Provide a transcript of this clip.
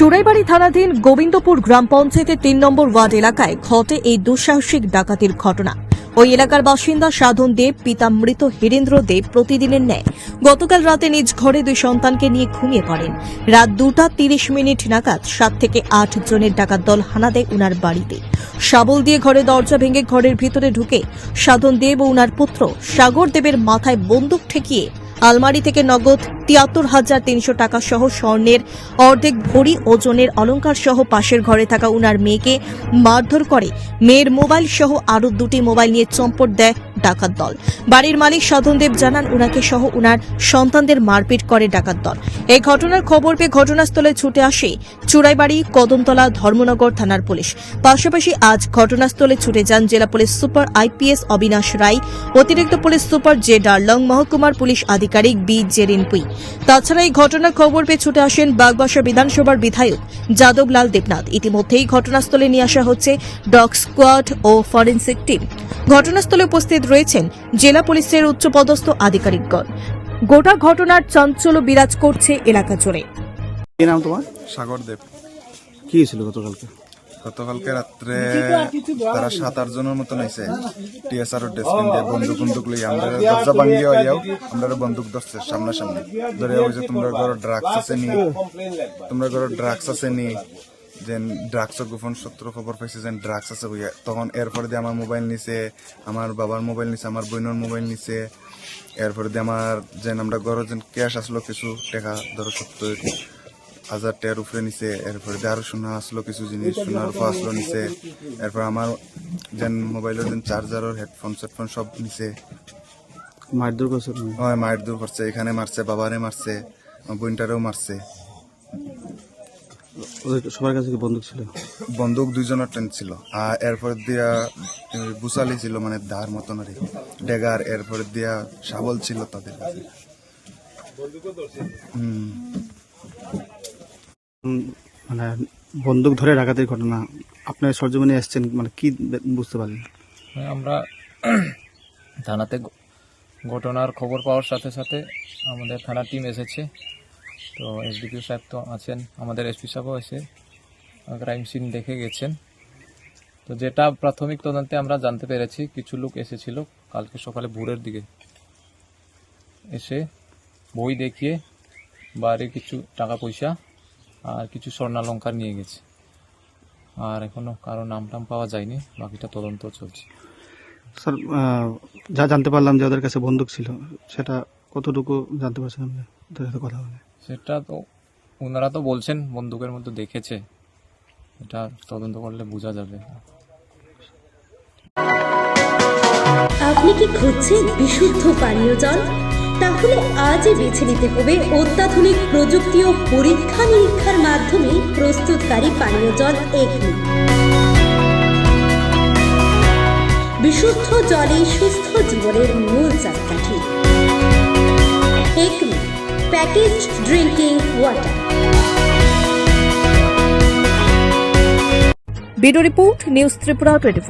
চুড়াইবাড়ি থানাধীন গোবিন্দপুর গ্রাম পঞ্চায়েতের তিন নম্বর ওয়ার্ড এলাকায় ঘটে এই দুঃসাহসিক ডাকাতির ঘটনা। ওই এলাকার বাসিন্দা সাধন দেব, পিতা মৃত হীরেন্দ্র দেব প্রতিদিনের ন্যায় গতকাল রাতে নিজ ঘরে দুই সন্তানকে নিয়ে ঘুমিয়ে পড়েন। রাত দুটা তিরিশ মিনিট নাগাদ সাত থেকে আট জনের ডাকাত দল হানা দেয় উনার বাড়িতে। শাবল দিয়ে ঘরে দরজা ভেঙে ঘরের ভিতরে ঢুকে সাধন দেব ও উনার পুত্র সাগর দেবের মাথায় বন্দুক ঠেকিয়ে আলমারি থেকে নগদ তিয়াত্তর হাজার তিনশো টাকা সহ স্বর্ণের অর্ধেক ভরি ওজনের অলঙ্কার সহ পাশের ঘরে থাকা উনার মেয়েকে মারধর করে। মেয়ের মোবাইল সহ আরও দুটি মোবাইল নিয়ে চম্পট দেয় ডাকাত দল। বাড়ির মালিক সাধনদেব জানান, উনাকে সহ উনার সন্তানদের মারপিট করে ডাকাত দল। এই ঘটনার খবর পেয়ে ঘটনাস্থলে ছুটে আসে চুড়াইবাড়ি কদমতলা ধর্মনগর থানার পুলিশ। পাশাপাশি আজ ঘটনাস্থলে ছুটে যান জেলা police super IPS Abinash Roy, অতিরিক্ত পুলিশ সুপার জে ডার্লং, মহকুমার পুলিশ আধিকারিক বি জেরিনপুই তাছাড়া এই ঘটনার খবর পেয়ে ছুটে আসেন বাগবাসা বিধানসভার বিধায়ক যাদবলাল দেবনাথ। ইতিমধ্যেই ঘটনাস্থলে নিয়ে আসা হচ্ছে ডগ স্কোয়াড ও ফরেন্সিক টিম। ঘটনাস্থলে উপস্থিত রয়েছেন জেলা পুলিশের উচ্চপদস্থ আধিকারিকগণ। গোটা ঘটনার চাঞ্চল্য বিরাজ করছে এলাকা জুড়ে। কি নাম তোমার? সাগর দেব। কি হয়েছিল গতকালকে? গতকালকে রাত্রে তারা সাত আট জনের মতো নাইছে টিএসআর ডেসপিন দিয়ে বন্দুক বন্দুক লই আমরা দরজা ভাঙ্গি হইয়াও আমরা বন্দুক ধরছে সামনা সামনে ধরে ওই যে তোমরা ঘর ড্রাগস আছে নি? তোমরা ঘর ড্রাগস আছে নি? যে ড্রাগসের গোপন সূত্র খবর পাইছে যে ড্রাগস আছে বইয়া তখন এরপরে দিয়ে আমার মোবাইল নিছে আমার বাবার মোবাইল নিছে আমার বোনের মোবাইল নিছে। এরপরে দিয়ে আমার যে আমরা ঘর যে ক্যাশ আসলো কিছু টাকা ধরো সত্তর হাজার টাকার উপরে নিছে। এরপরে দিয়ে আরও সোনা আসলো কিছু জিনিস সোনার উপর আসলো নিছে। এরপর আমার যেন মোবাইলের যেন চার্জার হেডফোন সেটফোন সব নিছে। মারধর করছে তুমি? হয় মায়ের দূর করছে এখানে মারছে বাবারে মারছে বোনটারেও মারছে ওদের সবার কাছে কি বন্দুক ছিল? বন্দুক দুইজনের ট্রেন ছিল। আর এরপর দিয়া বুসালি ছিল মানে দার মতন আর ডেগার এরপর দিয়া শাবল ছিল তাদের কাছে। মানে বন্দুক ধরে ডাকাতির ঘটনা আপনার সরজমিনে এসছেন মানে কি বুঝতে পারলেন? হ্যাঁ, আমরা থানাতে ঘটনার খবর পাওয়ার সাথে সাথে আমাদের থানার টিম এসেছে। তো এসডিপিও সাহেব তো আছেন, আমাদের এসপি সাহেবও এসে ক্রাইম সিন দেখে গেছেন। তো যেটা প্রাথমিক তদন্তে আমরা জানতে পেরেছি, কিছু লোক এসেছিল কালকে সকালে ভোরের দিকে। এসে বই দেখিয়ে বাড়ির কিছু টাকা পয়সা আর কিছু স্বর্ণালঙ্কার নিয়ে গেছে। আর এখনও কারও নাম টাম পাওয়া যায়নি, বাকিটা তদন্ত চলছে। স্যার যা জানতে পারলাম যে ওদের কাছে বন্দুক ছিল, সেটা কতটুকু জানতে পারছেন কথা বলে। সেটা তো ওনারা তো বলছেন, বন্দুকের মধ্যে দেখেছে। এটা তদন্ত করলে বোঝা যাবে। আপনি কি খুঁজছেন বিশুদ্ধ পানীয় জল? তাহলে আজই বেছে নিতে হবে অত্যাধুনিক প্রযুক্তি ও পরীক্ষা নিরীক্ষার মাধ্যমে প্রস্তুতকারী পানীয় জল এগনি। বিশুদ্ধ জলে সুস্থ জীবনের মূল চাকাঠি। Package drinking water bureau report news Tripura twenty